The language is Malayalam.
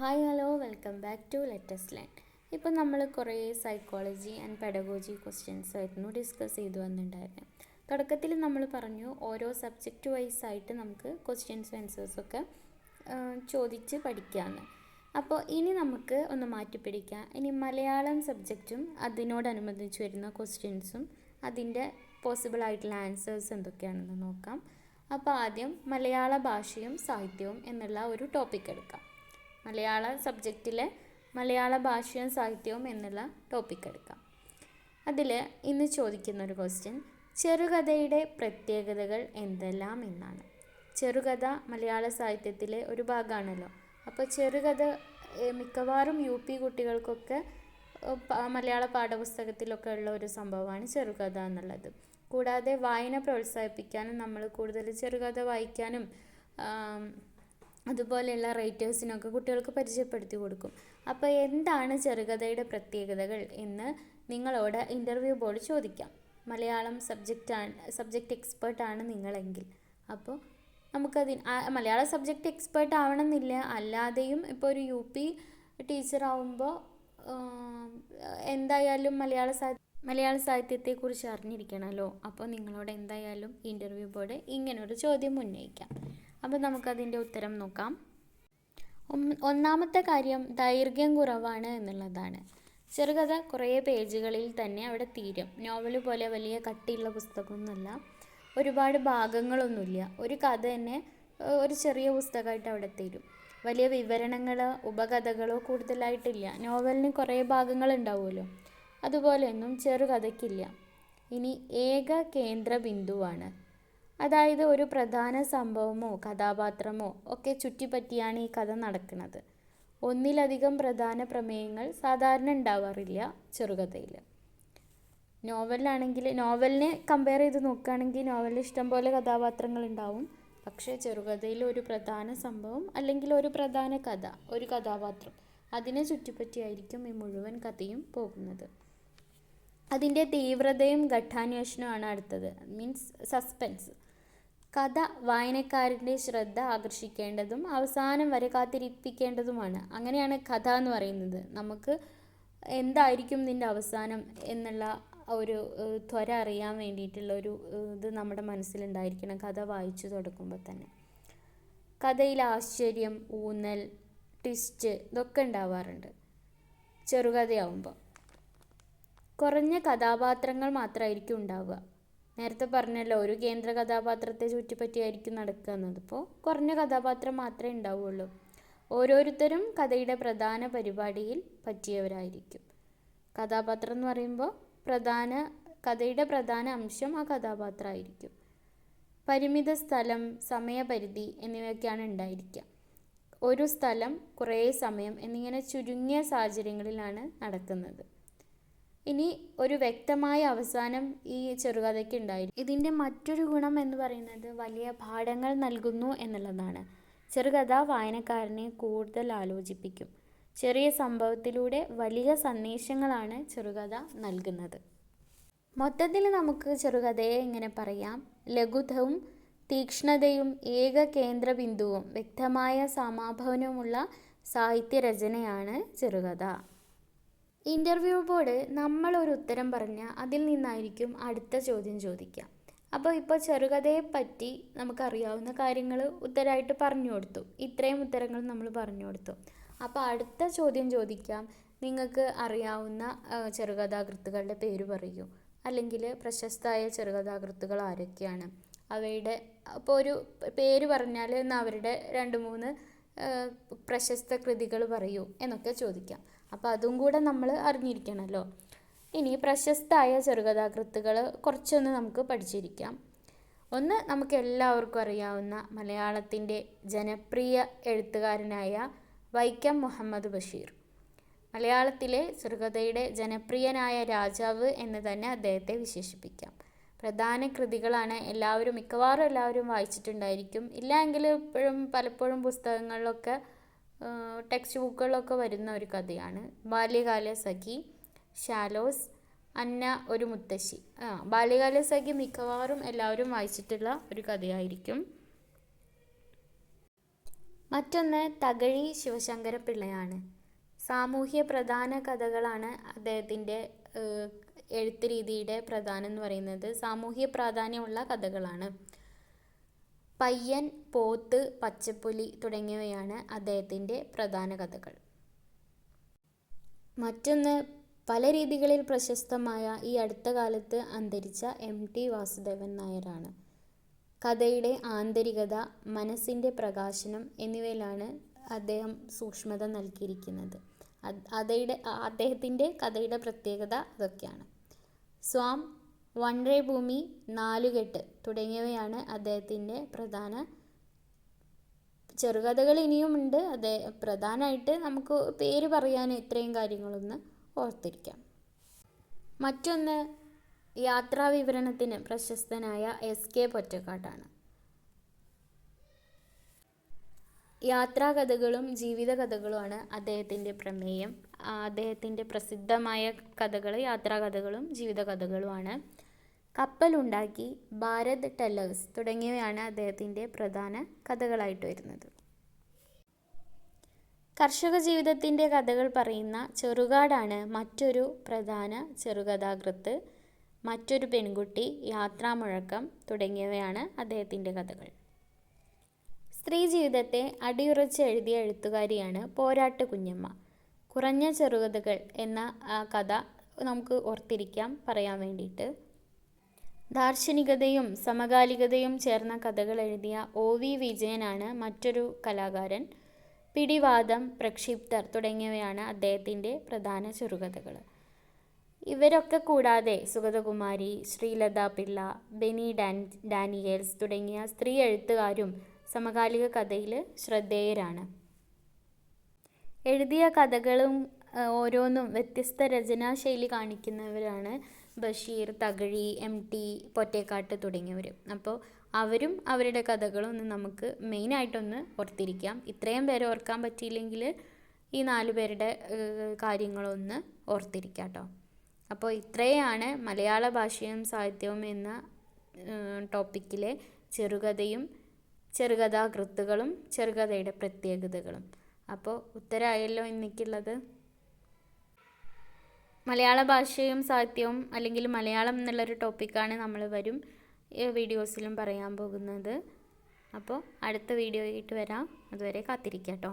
Hi hello welcome back to latest line ഇപ്പം നമ്മൾ കുറേ സൈക്കോളജി ആൻഡ് പെഡഗോജി ക്വസ്റ്റ്യൻസ് ആയിരുന്നു ഡിസ്കസ് ചെയ്തു വന്നിട്ടുണ്ടായിരുന്നത് തുടക്കത്തിൽ നമ്മൾ പറഞ്ഞു ഓരോ സബ്ജക്റ്റ് വൈസ് ആയിട്ട് നമുക്ക് ക്വസ്റ്റ്യൻസ് ആൻസേഴ്സൊക്കെ ചോദിച്ച് പഠിക്കാമെന്ന് അപ്പോൾ ഇനി നമുക്ക് ഒന്ന് മാറ്റിപ്പിടിക്കാം. ഇനി മലയാളം സബ്ജക്റ്റും അതിനോടനുബന്ധിച്ച് വരുന്ന ക്വസ്റ്റ്യൻസും അതിന്റെ പോസിബിൾ ആയിട്ടുള്ള ആൻസേഴ്സ് എന്തൊക്കെയാണെന്ന് നോക്കാം. അപ്പോൾ ആദ്യം മലയാള ഭാഷയും സാഹിത്യവും എന്നുള്ള ഒരു ടോപ്പിക് എടുക്കാം. മലയാള സബ്ജക്റ്റിലെ മലയാള ഭാഷയും സാഹിത്യവും എന്നുള്ള ടോപ്പിക് എടുക്കാം. അതിൽ ഇന്ന് ചോദിക്കുന്ന ഒരു ക്വസ്റ്റ്യൻ ചെറുകഥയുടെ പ്രത്യേകതകൾ എന്തെല്ലാം എന്നാണ്. ചെറുകഥ മലയാള സാഹിത്യത്തിലെ ഒരു ഭാഗമാണല്ലോ. അപ്പോൾ ചെറുകഥ മിക്കവാറും യു പി കുട്ടികൾക്കൊക്കെ മലയാള പാഠപുസ്തകത്തിലൊക്കെ ഉള്ള ഒരു സംഭവമാണ് ചെറുകഥ എന്നുള്ളത്. കൂടാതെ വായന പ്രോത്സാഹിപ്പിക്കാനും നമ്മൾ കൂടുതൽ ചെറുകഥ വായിക്കാനും അതുപോലെയുള്ള റൈറ്റേഴ്സിനൊക്കെ കുട്ടികൾക്ക് പരിചയപ്പെടുത്തി കൊടുക്കും. അപ്പോൾ എന്താണ് ചെറുകഥയുടെ പ്രത്യേകതകൾ എന്ന് നിങ്ങളോട് ഇന്റർവ്യൂ ബോർഡ് ചോദിക്കാം. മലയാളം സബ്ജക്റ്റ് ആണ് സബ്ജക്റ്റ് എക്സ്പേർട്ട് ആണ് നിങ്ങളെങ്കിൽ. അപ്പോൾ നമുക്കതി മലയാള സബ്ജക്റ്റ് എക്സ്പേർട്ട് ആവണമെന്നില്ല. അല്ലാതെയും ഇപ്പോൾ ഒരു യു പി ടീച്ചറാവുമ്പോൾ എന്തായാലും മലയാള സാ മലയാള സാഹിത്യത്തെക്കുറിച്ച് അറിഞ്ഞിരിക്കണമല്ലോ. അപ്പോൾ നിങ്ങളോട് എന്തായാലും ഇന്റർവ്യൂ ബോർഡ് ഇങ്ങനൊരു ചോദ്യം ഉന്നയിക്കാം. അപ്പോൾ നമുക്കതിന്റെ ഉത്തരം നോക്കാം. ഒന്നാമത്തെ കാര്യം ദൈർഘ്യം കുറവാണ് എന്നുള്ളതാണ്. ചെറുകഥ കുറേ പേജുകളിൽ തന്നെ അവിടെ തീരും. നോവൽ പോലെ വലിയ കട്ടിയുള്ള പുസ്തകമൊന്നുമല്ല. ഒരുപാട് ഭാഗങ്ങളൊന്നുമില്ല. ഒരു കഥ തന്നെ ഒരു ചെറിയ പുസ്തകമായിട്ട് അവിടെ തീരും. വലിയ വിവരണങ്ങളോ ഉപകഥകളോ കൂടുതലായിട്ടില്ല. നോവലിന് കുറേ ഭാഗങ്ങൾ ഉണ്ടാവുമല്ലോ അതുപോലെയൊന്നും ചെറുകഥയ്ക്കില്ല. ഇനി ഏക കേന്ദ്ര ബിന്ദുവാണ് അതായത് ഒരു പ്രധാന സംഭവമോ കഥാപാത്രമോ ഒക്കെ ചുറ്റിപ്പറ്റിയാണ് ഈ കഥ നടക്കുന്നത്. ഒന്നിലധികം പ്രധാന പ്രമേയങ്ങൾ സാധാരണ ഉണ്ടാവാറില്ല ചെറുകഥയിൽ. നോവലിലാണെങ്കിൽ നോവലിനെ കമ്പയർ ചെയ്ത് നോക്കുകയാണെങ്കിൽ നോവലിൽ ഇഷ്ടംപോലെ കഥാപാത്രങ്ങൾ ഉണ്ടാവും. പക്ഷേ ചെറുകഥയിൽ ഒരു പ്രധാന സംഭവം അല്ലെങ്കിൽ ഒരു പ്രധാന കഥ ഒരു കഥാപാത്രം അതിനെ ചുറ്റിപ്പറ്റിയായിരിക്കും ഈ മുഴുവൻ കഥയും പോകുന്നത്. അതിന്റെ തീവ്രതയും ഘട്ടാന്വേഷണമാണ് അടുത്തത്. Means suspense. കഥ വായനക്കാരന്റെ ശ്രദ്ധ ആകർഷിക്കേണ്ടതും അവസാനം വരെ കാത്തിരിപ്പിക്കേണ്ടതുമാണ്. അങ്ങനെയാണ് കഥ എന്ന് പറയുന്നത്. നമുക്ക് എന്തായിരിക്കും ഇതിന്റെ അവസാനം എന്നുള്ള ഒരു ത്വര അറിയാൻ വേണ്ടിയിട്ടുള്ള ഒരു ഇത് നമ്മുടെ മനസ്സിലുണ്ടായിരിക്കണം കഥ വായിച്ചു തുടങ്ങുമ്പോൾ തന്നെ. കഥയിൽ ആശ്ചര്യം ഊന്നൽ ട്വിസ്റ്റ് ഇതൊക്കെ ഉണ്ടാവാറുണ്ട് ചെറുകഥയാവുമ്പോൾ. കുറഞ്ഞ കഥാപാത്രങ്ങൾ മാത്രമായിരിക്കും ഉണ്ടാവുക. നേരത്തെ പറഞ്ഞല്ലോ ഒരു കേന്ദ്ര കഥാപാത്രത്തെ ചുറ്റിപ്പറ്റിയായിരിക്കും നടക്കുക എന്നതിപ്പോൾ കുറഞ്ഞ കഥാപാത്രം മാത്രമേ ഉണ്ടാവുള്ളൂ. ഓരോരുത്തരും കഥയുടെ പ്രധാന പരിപാടിയിൽ പറ്റിയവരായിരിക്കും. കഥാപാത്രം എന്ന് പറയുമ്പോൾ പ്രധാന കഥയുടെ പ്രധാന അംശം ആ കഥാപാത്രമായിരിക്കും. പരിമിത സ്ഥലം സമയപരിധി എന്നിവയൊക്കെയാണ് ഉണ്ടായിരിക്കുക. ഒരു സ്ഥലം കുറേ സമയം എന്നിങ്ങനെ ചുരുങ്ങിയ സാഹചര്യങ്ങളിലാണ് നടക്കുന്നത്. ഇനി ഒരു വ്യക്തമായ അവസാനം ഈ ചെറുകഥയ്ക്ക് ഉണ്ടായിരുന്നു ഇതിന്റെ മറ്റൊരു ഗുണം എന്ന് പറയുന്നത് വലിയ പാഠങ്ങൾ നൽകുന്നു എന്നുള്ളതാണ്. ചെറുകഥ വായനക്കാരനെ കൂടുതൽ ആലോചിപ്പിക്കും. ചെറിയ സംഭവത്തിലൂടെ വലിയ സന്ദേശങ്ങളാണ് ചെറുകഥ നൽകുന്നത്. മൊത്തത്തിൽ നമുക്ക് ചെറുകഥയെ ഇങ്ങനെ പറയാം. ലഘുതവും തീക്ഷ്ണതയും ഏക കേന്ദ്ര ബിന്ദുവും വ്യക്തമായ സമാഭവനവുമുള്ള സാഹിത്യരചനയാണ് ചെറുകഥ. ഇന്റർവ്യൂ ബോർഡ് നമ്മളൊരു ഉത്തരം പറഞ്ഞാൽ അതിൽ നിന്നായിരിക്കും അടുത്ത ചോദ്യം ചോദിക്കുക അപ്പോൾ ഇപ്പോൾ ചെറുകഥയെ പറ്റി നമുക്കറിയാവുന്ന കാര്യങ്ങൾ ഉത്തരമായിട്ട് പറഞ്ഞു കൊടുത്തു. ഇത്രയും ഉത്തരങ്ങൾ നമ്മൾ പറഞ്ഞു കൊടുത്തു. അപ്പോൾ അടുത്ത ചോദ്യം ചോദിക്കാം. നിങ്ങൾക്ക് അറിയാവുന്ന ചെറുകഥാകൃത്തുകളുടെ പേര് പറയൂ. അല്ലെങ്കിൽ പ്രശസ്തമായ ചെറുകഥാകൃത്തുകൾ ആരൊക്കെയാണ്? അവയുടെ അപ്പോൾ ഒരു പേര് പറഞ്ഞാൽ അവരുടെ രണ്ട് മൂന്ന് പ്രശസ്ത കൃതികൾ പറയൂ എന്നൊക്കെ ചോദിക്കാം. അപ്പോൾ അതും കൂടെ നമ്മൾ അറിഞ്ഞിരിക്കണമല്ലോ ഇനി പ്രശസ്തമായ ചെറുകഥാകൃത്തുകൾ കുറച്ചൊന്ന് നമുക്ക് പഠിച്ചിരിക്കാം. ഒന്ന് നമുക്ക് എല്ലാവർക്കും അറിയാവുന്ന മലയാളത്തിന്റെ ജനപ്രിയ എഴുത്തുകാരനായ വൈക്കം മുഹമ്മദ് ബഷീർ. മലയാളത്തിലെ ചെറുകഥയുടെ ജനപ്രിയനായ രാജാവ് എന്ന് തന്നെ അദ്ദേഹത്തെ വിശേഷിപ്പിക്കാം. പ്രധാന കൃതികളാണ് എല്ലാവരും മിക്കവാറും എല്ലാവരും വായിച്ചിട്ടുണ്ടായിരിക്കും. ഇല്ലെങ്കിൽ ഇപ്പോഴും പലപ്പോഴും പുസ്തകങ്ങളിലൊക്കെ ടെക്സ്റ്റ് ബുക്കുകളൊക്കെ വരുന്ന ഒരു കഥയാണ്. ബാല്യകാല സഖി ഷാലോസ് അന്ന ഒരു മുത്തശ്ശി. ആ ബാല്യകാല സഖി മിക്കവാറും എല്ലാവരും വായിച്ചിട്ടുള്ള ഒരു കഥയായിരിക്കും. മറ്റൊന്ന് തകഴി ശിവശങ്കര പിള്ളയാണ് സാമൂഹ്യ പ്രധാന കഥകളാണ് അദ്ദേഹത്തിന്റെ എഴുത്ത് രീതിയുടെ പ്രധാനം എന്ന് പറയുന്നത്. സാമൂഹ്യ പ്രാധാന്യമുള്ള കഥകളാണ്. പയ്യൻ പോത്ത് പച്ചപ്പുലി തുടങ്ങിയവയാണ് അദ്ദേഹത്തിന്റെ പ്രധാന കഥകൾ. മറ്റൊന്ന് പല രീതികളിൽ പ്രശസ്തമായ ഈ അടുത്ത കാലത്ത് അന്തരിച്ച എം. ടി. വാസുദേവൻ നായരാണ്. കഥയുടെ ആന്തരികത മനസ്സിന്റെ പ്രകാശനം എന്നിവയിലാണ് അദ്ദേഹം സൂക്ഷ്മത നൽകിയിരിക്കുന്നത്. അതയുടെ അദ്ദേഹത്തിന്റെ കഥയുടെ പ്രത്യേകത അതൊക്കെയാണ്. സ്വാം വൺറേ ഭൂമി നാലുകെട്ട് തുടങ്ങിയവയാണ് അദ്ദേഹത്തിന്റെ പ്രധാന ചെറുകഥകൾ ഇനിയുമുണ്ട് അതേ പ്രധാനമായിട്ട് നമുക്ക് പേര് പറയാൻ ഇത്രയും കാര്യങ്ങളൊന്ന് ഓർത്തിരിക്കാം. മറ്റൊന്ന് യാത്രാവിവരണത്തിന് പ്രശസ്തനായ എസ് കെ പൊറ്റക്കാട്ടാണ്. യാത്രാകഥകളും ജീവിത കഥകളുമാണ് അദ്ദേഹത്തിന്റെ പ്രമേയം. അദ്ദേഹത്തിന്റെ പ്രസിദ്ധമായ കഥകൾ യാത്രാകഥകളും ജീവിത കഥകളുമാണ് കപ്പലുണ്ടാക്കി ഭാരത് ടെല്ലേഴ്സ് തുടങ്ങിയവയാണ് അദ്ദേഹത്തിന്റെ പ്രധാന കഥകളായിട്ട് വരുന്നത്. കർഷക ജീവിതത്തിന്റെ കഥകൾ പറയുന്ന ചെറുകാടാണ് മറ്റൊരു പ്രധാന ചെറുകഥാകൃത്ത്. മറ്റൊരു പെൺകുട്ടി യാത്രാമുഴക്കം തുടങ്ങിയവയാണ് അദ്ദേഹത്തിന്റെ കഥകൾ. സ്ത്രീ ജീവിതത്തെ അടിയുറച്ച് എഴുതിയ എഴുത്തുകാരിയാണ് പോരാട്ട് കുഞ്ഞമ്മ. കുറഞ്ഞ ചെറുകഥകൾ എന്ന കഥ നമുക്ക് ഓർത്തിരിക്കാം പറയാൻ വേണ്ടിയിട്ട്. ദാർശനികതയും സമകാലികതയും ചേർന്ന കഥകൾ എഴുതിയ ഒ വി വിജയനാണ് മറ്റൊരു കലാകാരൻ. പിടിവാദം പ്രക്ഷിപ്തർ തുടങ്ങിയവയാണ് അദ്ദേഹത്തിന്റെ പ്രധാന ചെറുകഥകൾ. ഇവരൊക്കെ കൂടാതെ സുഗതകുമാരി ശ്രീലത പിള്ള ബെനി ഡാൻ ഡാനിയേൽസ് തുടങ്ങിയ സ്ത്രീ എഴുത്തുകാരും സമകാലിക കഥയിൽ ശ്രദ്ധേയരാണ്. എഴുതിയ കഥകളും ഓരോന്നും വ്യത്യസ്ത രചനാശൈലി കാണിക്കുന്നവരാണ് ബഷീർ തകഴി എം ടി പൊറ്റേക്കാട്ട് തുടങ്ങിയവർ അപ്പോൾ അവരും അവരുടെ കഥകളും ഒന്ന് നമുക്ക് മെയിനായിട്ടൊന്ന് ഓർത്തിരിക്കാം. ഇത്രയും പേരെ ഓർക്കാൻ പറ്റിയില്ലെങ്കിൽ ഈ നാല് പേരുടെ കാര്യങ്ങളൊന്ന് ഓർത്തിരിക്കാം കേട്ടോ അപ്പോൾ ഇത്രയാണ് മലയാള ഭാഷയും സാഹിത്യവും എന്ന ടോപ്പിക്കിലെ ചെറുകഥയും ചെറുകഥാകൃത്തുകളും ചെറുകഥയുടെ പ്രത്യേകതകളും. അപ്പോൾ ഉത്തരമായല്ലോ ഇന്നിക്കുള്ളത്? മലയാള ഭാഷയും സാഹിത്യവും അല്ലെങ്കിൽ മലയാളം എന്നുള്ളൊരു ടോപ്പിക്കാണ് നമ്മൾ വരും വീഡിയോസിലും പറയാൻ പോകുന്നത്. അപ്പോൾ അടുത്ത വീഡിയോ ആയിട്ട് വരാം. അതുവരെ കാത്തിരിക്കാം കേട്ടോ